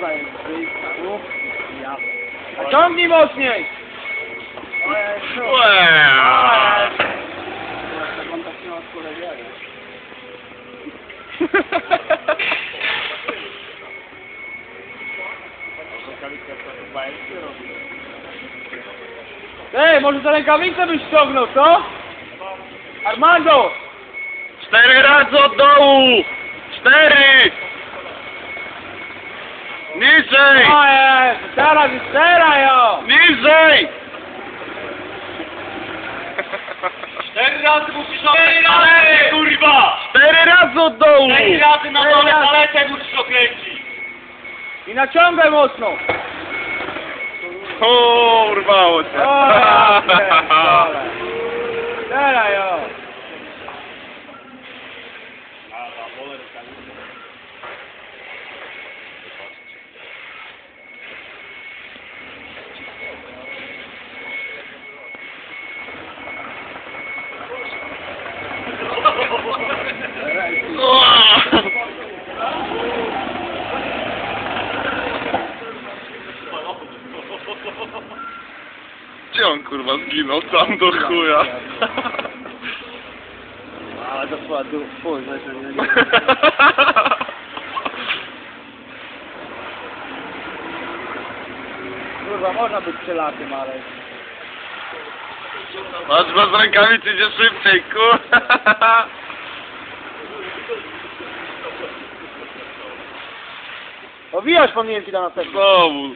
zająć wyjścia. Ja. Ciągnij mocniej! Ej, może za rękawicę byś ściągnął, co? Armando! Cztery razy od dołu! Cztery! Niżej! O Jezu, teraz teraz, jo! Niżej! Cztery razy musisz Cztery razy, kurwa! Cztery razy od dołu! Cztery razy na Cztery dole razy. paletę musisz okręcić! I naciągaj mocno! O, cię. O, ja pierdolę. Teraz, jo! Gdzie on kurwa zginął sam do chuja? Ale to była du... Fuj, że nie... Kurwa, można być przelakiem, ale... Patrz, bez rękawic idzie szybciej, kurwa. Owijasz pamięci na następną. Znowu.